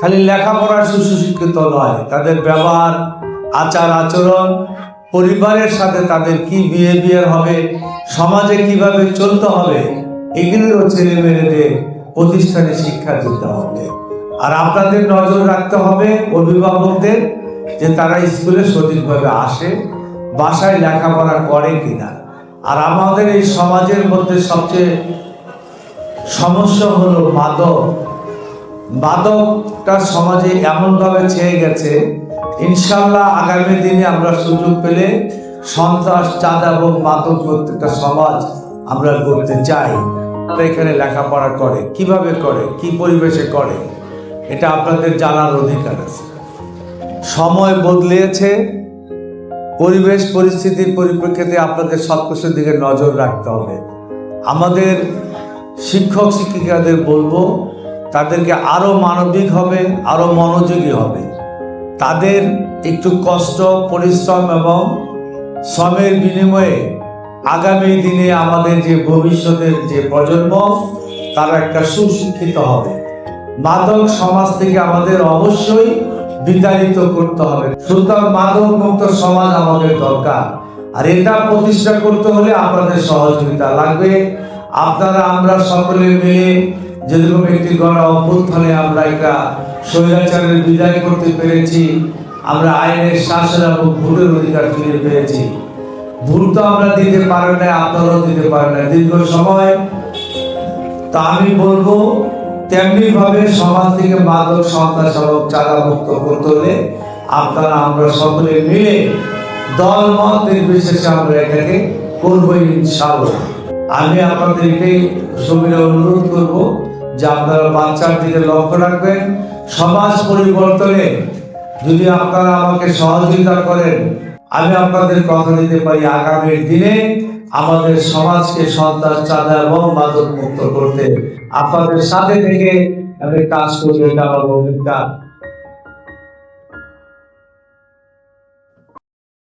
খালি লেখাপড়ার সুশিক্ষিত নয়, তাদের ব্যবহার, আচার, আচরণ, পরিবারের সাথে তাদের কি বিহেভিয়ার হবে, সমাজে কীভাবে চলতে হবে এগুলো ছেলে মেয়েদের প্রতিষ্ঠানে শিক্ষা দিতে হবে। আর আপনাদের নজর রাখতে হবে অভিভাবকদের, যে তারা স্কুলে সঠিকভাবে আসে, বাসায় লেখাপড়া করে কিনা। আর আমাদের এই সমাজের মধ্যে সবচেয়ে সমস্যা হলো মাদক। মাদকটা সমাজে এমনভাবে ছেয়ে গেছে, ইনশাল্লাহ আগামী দিনে আমরা সুযোগ পেলে সন্ত্রাস, চাঁদা এবং মাদক প্রত্যেকটা সমাজ আমরা করতে চাই। এখানে লেখাপড়া করে, কীভাবে করে, কি পরিবেশে করে, এটা আপনাদের জানার অধিকার আছে। সময় বদলিয়েছে পরিবেশ, পরিস্থিতির পরিপ্রেক্ষিতে আপনাদের সব কিছুর দিকে নজর রাখতে হবে। আমাদের শিক্ষক, শিক্ষিকাদের বলব তাদেরকে আরও মানবিক হবে, আরও মনোযোগী হবে। তাদের একটু কষ্ট, পরিশ্রম এবং শ্রমের বিনিময়ে আগামী দিনে আমাদের যে ভবিষ্যতের যে প্রজন্ম, তারা একটা সুশিক্ষিত হবে। মাদক সমাজ থেকে আমাদের অবশ্যই বিতাড়িত করতে হবে। সুতরাং মাদক মুক্ত সমাজ আমাদের দরকার। আর এটা প্রতিষ্ঠা করতে হলে আপনাদের সহযোগিতা লাগবে। আপনারা, আমরা সকলে মিলে যেরকম একটি গণ অভ্যুত্থানে আমরা একটা স্বৈরাচারের বিদায় করতে পেরেছি, আমরা আইনের শাসন এবং ভোটের অধিকার ফিরে পেয়েছি। ভুল তো আমরা দিতে পারেন না আপনারাও দিতে পারেন না দীর্ঘ সময় তা আমি বলব তেমনি ভাবে সমাজ থেকে মাদক, সন্ত্রাস এবং চাঁদা মুক্ত করতে হলে আপনারা, আমরা সকলে মিলে দল, মত নির্বিশেষে আমরা এটাকে করব ইনশাআল্লাহ। আমি আপনাদের এটাই সবিরে অনুরোধ করব যে আপনারা বাচ্চার দিকে লক্ষ্য রাখবেন, সমাজ পরিবর্তনে যদি আপনারা আমাকে সহযোগিতা করেন, আমি আপনাদের কথা দিতে পারি আগামীর দিনে আমাদের সমাজকে সন্ত্রাস চাঁদা এবং মাদক মুক্ত করতে। আপনাদের সাথে থেকে আমি কাজ করবে এটা আমার অভিজ্ঞতা